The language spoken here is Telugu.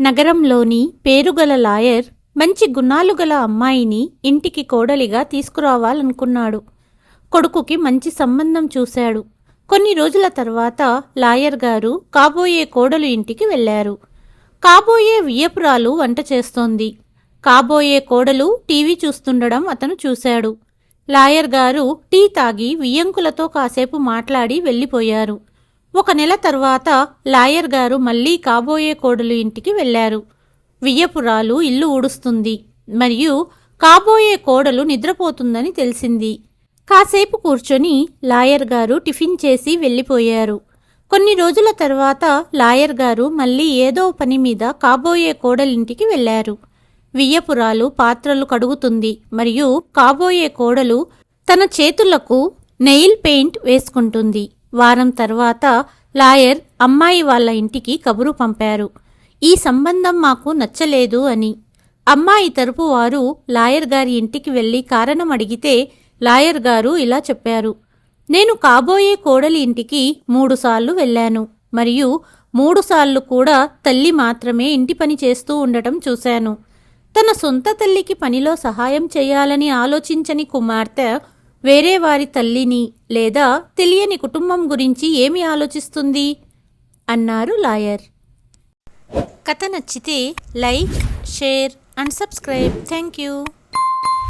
నగరంలోని పేరుగల లాయర్ మంచి గుణాలు గల అమ్మాయిని ఇంటికి కోడలిగా తీసుకురావాలనుకున్నాడు. కొడుకుకి మంచి సంబంధం చూశాడు. కొన్ని రోజుల తర్వాత లాయర్ గారు కాబోయే కోడలు ఇంటికి వెళ్ళారు. కాబోయే వియ్యపురాలు వంట చేస్తోంది. కాబోయే కోడలు టీవీ చూస్తుండడం అతను చూశాడు. లాయర్ గారు టీ తాగి వియ్యంకులతో కాసేపు మాట్లాడి వెళ్ళిపోయారు. ఒక నెల తర్వాత లాయర్ గారు మళ్ళీ కాబోయే కోడలు ఇంటికి వెళ్ళారు. వియ్యపురాలు ఇల్లు ఊడుస్తుంది. మరియు కాబోయే కోడలు నిద్రపోతుందని తెలిసింది. కాసేపు కూర్చొని లాయర్ గారు టిఫిన్ చేసి వెళ్ళిపోయారు. కొన్ని రోజుల తర్వాత లాయర్ గారు మళ్ళీ ఏదో పని మీద కాబోయే కోడలింటికి వెళ్ళారు. వియ్యపురాలు పాత్రలు కడుగుతుంది. మరియు కాబోయే కోడలు తన చేతులకు నెయిల్ పెయింట్ వేసుకుంటుంది. వారం తర్వాత లాయర్ అమ్మాయి వాళ్ళ ఇంటికి కబురు పంపారు. ఈ సంబంధం మాకు నచ్చలేదు అని. అమ్మాయి తరపు వారు లాయర్ గారి ఇంటికి వెళ్ళి కారణం అడిగితే లాయర్ గారు ఇలా చెప్పారు. నేను కాబోయే కోడలి ఇంటికి మూడుసార్లు వెళ్ళాను. మరియు మూడుసార్లు కూడా తల్లి మాత్రమే ఇంటి పని చేస్తూ ఉండటం చూశాను. తన సొంత తల్లికి పనిలో సహాయం చేయాలని ఆలోచించని కుమార్తె వేరే వారి తల్లిని లేదా తెలియని కుటుంబం గురించి ఏమి ఆలోచిస్తుంది? అన్నారు లాయర్. కథ నచ్చితే like share and subscribe. Thank you